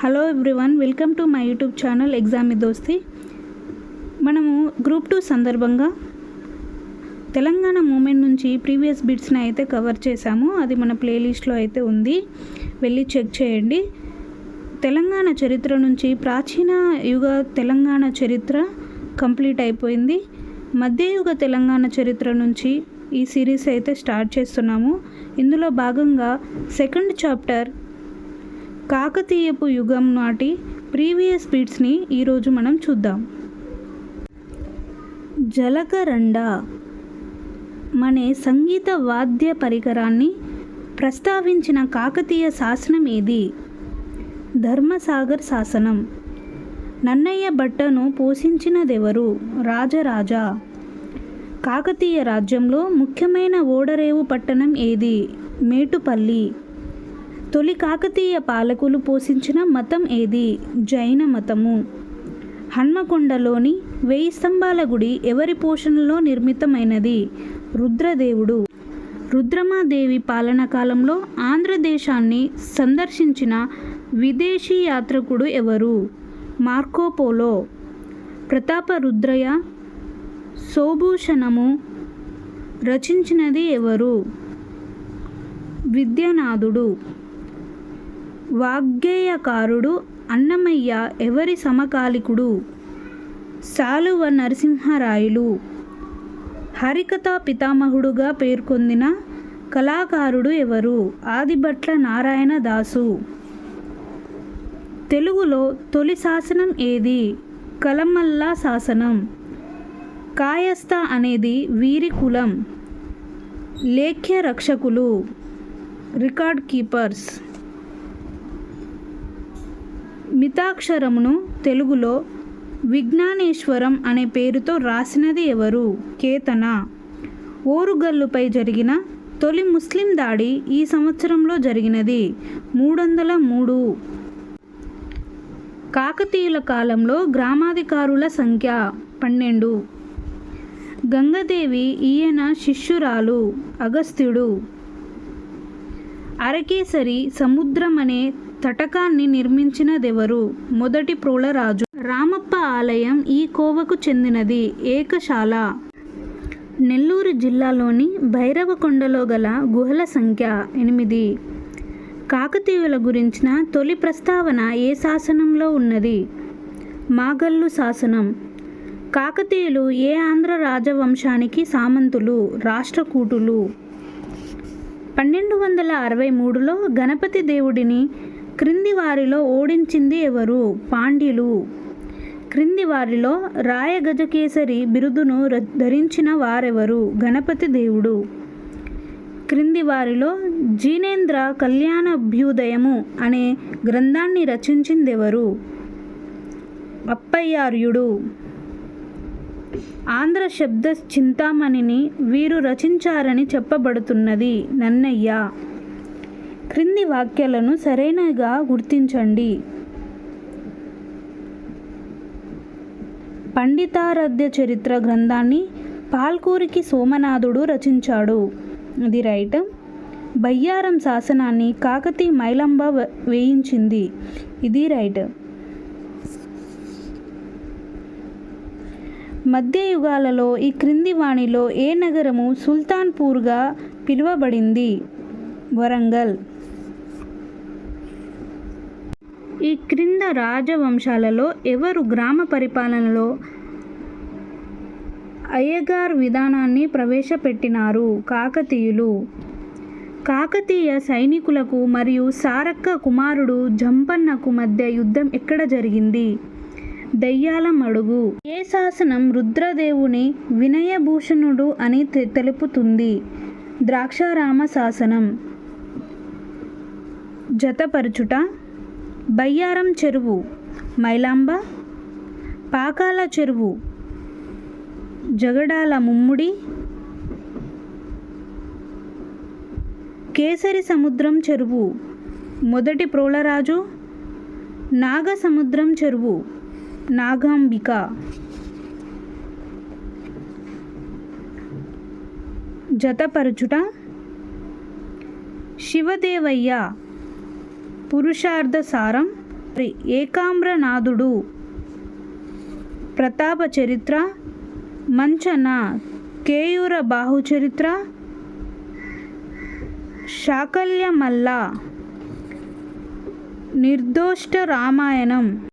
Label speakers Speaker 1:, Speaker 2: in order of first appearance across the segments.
Speaker 1: Hello everyone welcome to my YouTube channel exam మీ దోస్తి. మనము group two సందర్భంగా Telangana movement నుంచి ప్రీవియస్ బిట్స్ని అయితే కవర్ చేశాము. అది మన ప్లేలిస్ట్లో అయితే ఉంది. వెళ్ళి చెక్ చేయండి. తెలంగాణ చరిత్ర నుంచి ప్రాచీన యుగ తెలంగాణ చరిత్ర కంప్లీట్ అయిపోయింది. మధ్యయుగ తెలంగాణ చరిత్ర నుంచి ఈ సిరీస్ అయితే స్టార్ట్ చేస్తున్నాము. ఇందులో భాగంగా సెకండ్ చాప్టర్ కాకతీయపు యుగం నాటి ప్రీవియస్ బీట్స్ని ఈరోజు మనం చూద్దాం. జలకరండ మనే సంగీత వాద్య పరికరాన్ని ప్రస్తావించిన కాకతీయ శాసనం ఏది? ధర్మసాగర్ శాసనం. నన్నయ్య భట్టను పోషించినదెవరు? రాజరాజా. కాకతీయ రాజ్యంలో ముఖ్యమైన ఓడరేవు పట్టణం ఏది? మేటుపల్లి. తొలి కాకతీయ పాలకులు పోషించిన మతం ఏది? జైన మతము. హన్మకొండలోని వెయ్యి స్తంభాల గుడి ఎవరి పోషణలో నిర్మితమైనది? రుద్రదేవుడు. రుద్రమాదేవి పాలన కాలంలో ఆంధ్రదేశాన్ని సందర్శించిన విదేశీ యాత్రికుడు ఎవరు? మార్కోపోలో ప్రతాపరుద్రయ సోభూషణము రచించినది ఎవరు? విద్యానాథుడు. వాగ్గేయకారుడు అన్నమయ్య ఎవరి సమకాలికుడు? సాలువ నరసింహరాయలు. హరికథా పితామహుడుగా పేర్కొందిన కళాకారుడు ఎవరు? ఆదిభట్ల నారాయణ దాసు. తెలుగులో తొలి శాసనం ఏది? కలమల్లా శాసనం. కాయస్థ అనేది వీరి కులం. లేఖ్య రక్షకులు రికార్డ్ కీపర్స్. మితాక్షరమును తెలుగులో విజ్ఞానేశ్వరం అనే పేరుతో రాసినది ఎవరు? కేతన. ఓరుగల్లుపై జరిగిన తొలి ముస్లిం దాడి ఈ సంవత్సరంలో జరిగినది. మూడు వందల మూడు కాకతీయుల కాలంలో గ్రామాధికారుల సంఖ్య పన్నెండు. గంగదేవి ఈయన శిష్యురాలు అగస్త్యుడు. అరకేసరి సముద్రం అనే తటకాన్ని నిర్మించినదెవరు? మొదటి ప్రోళరాజు. రామప్ప ఆలయం ఈ కోవకు చెందినది. ఏకశాల. నెల్లూరు జిల్లాలోని భైరవకొండలో గల గుహల సంఖ్య ఎనిమిది. కాకతీయుల గురించిన తొలి ప్రస్తావన ఏ శాసనంలో ఉన్నది? మాగల్లు శాసనం. కాకతీయులు ఏ ఆంధ్ర రాజవంశానికి సామంతులు? రాష్ట్రకూటులు. పన్నెండు వందల అరవై మూడులో గణపతి దేవుడిని క్రింది వారిలో ఓడించింది ఎవరు? పాండ్యులు. క్రింది వారిలో రాయగజకేసరి బిరుదును ధరించిన వారెవరు? గణపతి దేవుడు. క్రింది వారిలో జీనేంద్ర కళ్యాణాభ్యుదయము అనే గ్రంథాన్ని రచించిందెవరు? అప్పయ్యార్యుడు. ఆంధ్ర శబ్ద చింతామణిని వీరు రచించారని చెప్పబడుతున్నది నన్నయ్య. క్రింది వాక్యాలను సరైనగా గుర్తించండి. పండితారాధ్య చరిత్ర గ్రంథాన్ని పాల్కూరికి సోమనాథుడు రచించాడు. ఇది రైట్. బయ్యారం శాసనాన్ని కాకతీ మైలంబ వేయించింది. ఇది రైట్. మధ్యయుగాలలో ఈ క్రింది వాణిలో ఏ నగరము సుల్తాన్పూర్గా పిలువబడింది? వరంగల్. ఈ క్రింద రాజవంశాలలో ఎవరు గ్రామ పరిపాలనలో అయ్యగార్ విధానాన్ని ప్రవేశపెట్టినారు? కాకతీయులు. కాకతీయ సైనికులకు మరియు సారక్క కుమారుడు జంపన్నకు మధ్య యుద్ధం ఎక్కడ జరిగింది? దయ్యాల మడుగు ఏ శాసనం రుద్రదేవుని వినయభూషణుడు అని తె- తెలుపుతుంది. ద్రాక్షారామ శాసనం. జతపరచుట. బయ్యారం చెరువు. మైలాంబ. పాకాల చెరువు. జగడాల ముమ్ముడి. కేసరి సముద్రం చెరువు. మొదటి ప్రోళరాజు. నాగ సముద్రం చెరువు. నాగాంబిక. జతపరచుట శివదేవయ్య పురుషార్థ సారం ఏకామ్రనాథుడు ప్రతాప చరిత్ర మంచన కేయూర బాహుచరిత్ర. శాకల్యమల్ల నిర్దోష్ట రామాయణం.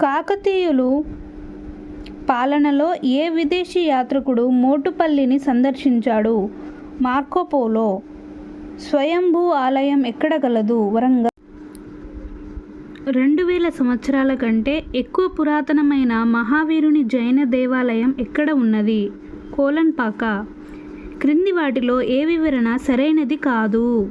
Speaker 1: కాకతీయులు పాలనలో ఏ విదేశీ యాత్రికుడు మోటుపల్లిని సందర్శించాడు? మార్కోపోలో. స్వయంభూ ఆలయం ఎక్కడ గలదు? వరంగల్. రెండు వేల సంవత్సరాల కంటే ఎక్కువ పురాతనమైన మహావీరుని జైన దేవాలయం ఎక్కడ ఉన్నది? కోలన్పాక క్రింది వాటిలో ఏ వివరణ సరైనది కాదు.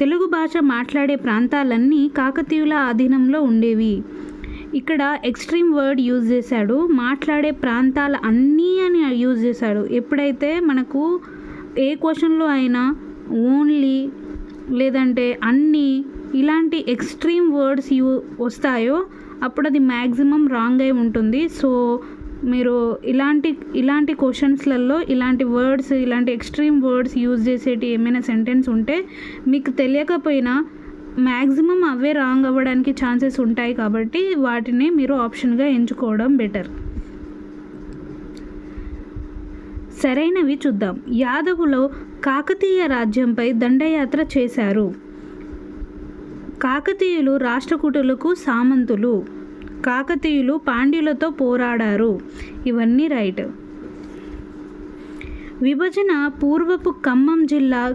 Speaker 1: తెలుగు భాష మాట్లాడే ప్రాంతాలన్నీ కాకతీయుల ఆధీనంలో ఉండేవి. ఇక్కడ ఎక్స్ట్రీమ్ వర్డ్ యూజ్ చేశాడు మాట్లాడే ప్రాంతాల అన్నీ అని యూజ్ చేశాడు. ఎప్పుడైతే మనకు ఏ క్వశ్చన్లో అయినా ఓన్లీ లేదంటే అన్నీ ఇలాంటి ఎక్స్ట్రీమ్ వర్డ్స్ యూ వస్తాయో అప్పుడు అది మ్యాక్సిమం రాంగ్ అయి ఉంటుంది. సో మీరు ఇలాంటి ఇలాంటి క్వశ్చన్స్లలో ఇలాంటి వర్డ్స్ ఇలాంటి ఎక్స్ట్రీమ్ వర్డ్స్ యూజ్ చేసేటి ఏమైనా సెంటెన్స్ ఉంటే మీకు తెలియకపోయినా మ్యాక్సిమం అవే రాంగ్ అవ్వడానికి ఛాన్సెస్ ఉంటాయి కాబట్టి వాటిని మీరు ఆప్షన్గా ఎంచుకోవడం బెటర్. సరైనవి చూద్దాం. యాదవులో కాకతీయ రాజ్యంపై దండయాత్ర చేశారు. కాకతీయులు రాష్ట్రకూటులకు సామంతులు. కాకతీయులు పాండ్యులతో పోరాడారు. ఇవన్నీ రైట్. విభజన పూర్వపు ఖమ్మం జిల్లా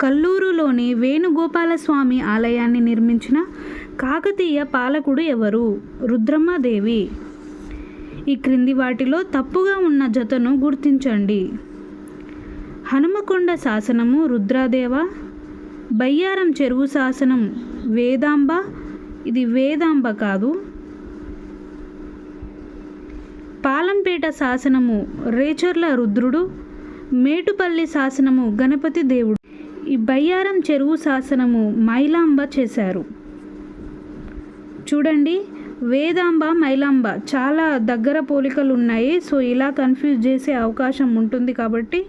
Speaker 1: కల్లూరులోని వేణుగోపాలస్వామి ఆలయాన్ని నిర్మించిన కాకతీయ పాలకుడు ఎవరు? రుద్రమ్మదేవి. ఈ క్రింది వాటిలో తప్పుగా ఉన్న జతను గుర్తించండి. హనుమకొండ శాసనము రుద్రాదేవ బయ్యారం చెరువు శాసనం వేదాంబ ఇది వేదాంబ కాదు. పాలంపేట శాసనము రేచర్ల రుద్రుడు మేటుపల్లి శాసనము గణపతి దేవుడు. ఈ బయ్యారం చెరువు శాసనము మైలాంబ చేశారు. చూడండి వేదాంబ మైలాంబ చాలా దగ్గర పోలికలు ఉన్నాయి. సో ఇలా కన్ఫ్యూజ్ చేసే అవకాశం ఉంటుంది కాబట్టి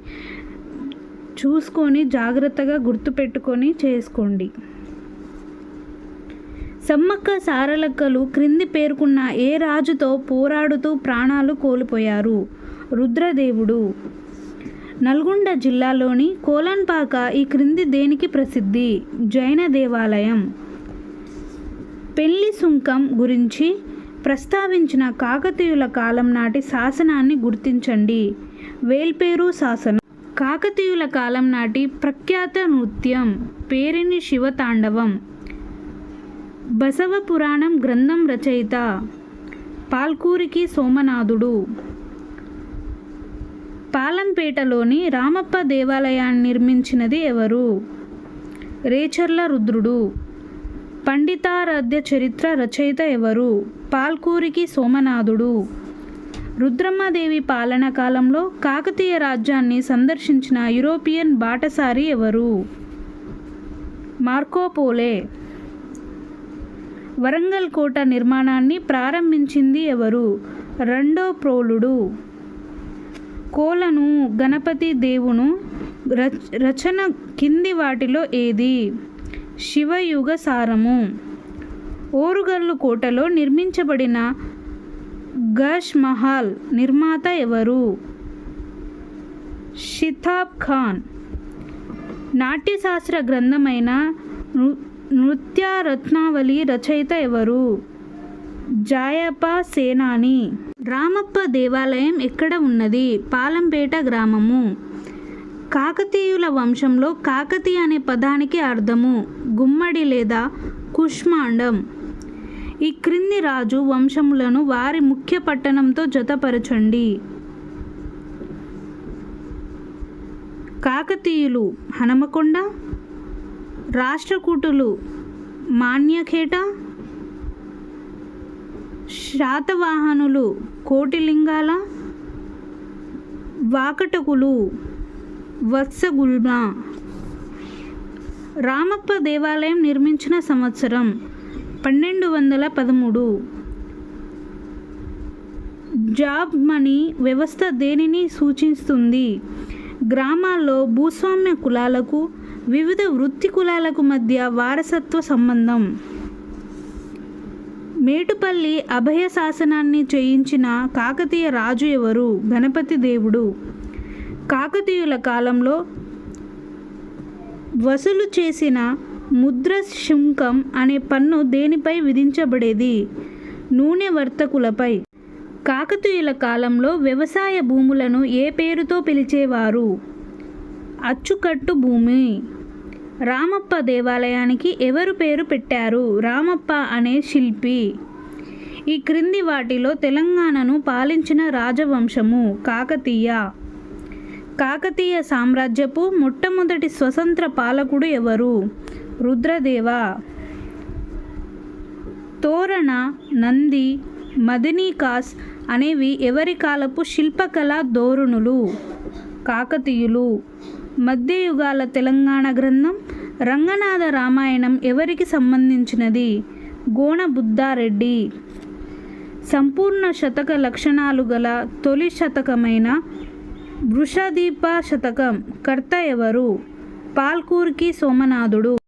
Speaker 1: చూసుకొని జాగ్రత్తగా గుర్తుపెట్టుకొని చేసుకోండి. సమ్మక్క సారలక్కలు క్రింది పేర్కొన్న ఏ రాజుతో పోరాడుతూ ప్రాణాలు కోల్పోయారు? రుద్రదేవుడు. నల్గొండ జిల్లాలోని కోలన్పాక ఈ క్రింది దేనికి ప్రసిద్ధి? జైన దేవాలయం. పెళ్ళి సుంకం గురించి ప్రస్తావించిన కాకతీయుల కాలం నాటి శాసనాన్ని గుర్తించండి. వేల్పేరు శాసనం. కాకతీయుల కాలం నాటి ప్రఖ్యాత నృత్యం. పేరిని శివతాండవం. బసవ పురాణం గ్రంథం రచయిత పాల్కూరికి సోమనాథుడు. పాలంపేటలోని రామప్ప దేవాలయాన్ని నిర్మించినది ఎవరు? రేచర్ల రుద్రుడు. పండితారాధ్య చరిత్ర రచయిత ఎవరు? పాల్కూరికి సోమనాథుడు. రుద్రమ్మదేవి పాలన కాలంలో కాకతీయ రాజ్యాన్ని సందర్శించిన యూరోపియన్ బాటసారి ఎవరు? మార్కోపోలే వరంగల్ కోట నిర్మాణాన్ని ప్రారంభించింది ఎవరు? రెండో ప్రోలుడు. కోలను గణపతి దేవును రచ రచన కింది వాటిలో ఏది? శివయుగ సారము. ఓరుగల్లు కోటలో నిర్మించబడిన గష్ మహల్ నిర్మాత ఎవరు? షితాబ్ ఖాన్. నాట్యశాస్త్ర గ్రంథమైన నృత్య రత్నావళి రచయిత ఎవరు? జాయప సేనాని. రామప్ప దేవాలయం ఎక్కడ ఉన్నది? పాలంపేట గ్రామము. కాకతీయుల వంశంలో కాకతీయ అనే పదానికి అర్థము గుమ్మడి లేదా కుష్మాండం. ఈ క్రింది రాజు వంశములను వారి ముఖ్య పట్టణంతో జతపరచండి. కాకతీయులు హనమకొండ రాష్ట్రకూటులు మాన్యఖేట శాతవాహనులు కోటిలింగాల వాకటకులు వత్సగుల్మ. రామప్ప దేవాలయం నిర్మించిన సంవత్సరం పన్నెండు వందల పదమూడు జాబ్ మనీ వ్యవస్థ దేనిని సూచిస్తుంది? గ్రామాల్లో భూస్వామ్య కులాలకు వివిధ వృత్తి కులాలకు మధ్య వారసత్వ సంబంధం. మేటుపల్లి అభయ శాసనాన్ని చేయించిన కాకతీయ రాజు ఎవరు? గణపతి దేవుడు. కాకతీయుల కాలంలో వసూలు చేసిన ముద్ర శుంకం అనే పన్ను దేనిపై విధించబడేది? నూనె వర్తకులపై. కాకతీయుల కాలంలో వ్యవసాయ భూములను ఏ పేరుతో పిలిచేవారు? అచ్చుకట్టు భూమి. రామప్ప దేవాలయానికి ఎవరు పేరు పెట్టారు? రామప్ప అనే శిల్పి. ఈ క్రింది వాటిలో తెలంగాణను పాలించిన రాజవంశము కాకతీయ. కాకతీయ సామ్రాజ్యపు మొట్టమొదటి స్వతంత్ర పాలకుడు ఎవరు? రుద్రదేవ. తోరణ నంది మదినీకాస్ అనేవి ఎవరి కాలపు శిల్పకళా ధోరణులు? కాకతీయులు. మధ్యయుగాల తెలంగాణ గ్రంథం రంగనాథ రామాయణం ఎవరికి సంబంధించినది? గోణ బుద్ధారెడ్డి సంపూర్ణ శతక లక్షణాలు గల తొలి శతకమైన వృషదీప శతకం కర్త ఎవరు? పాల్కూర్కి సోమనాథుడు.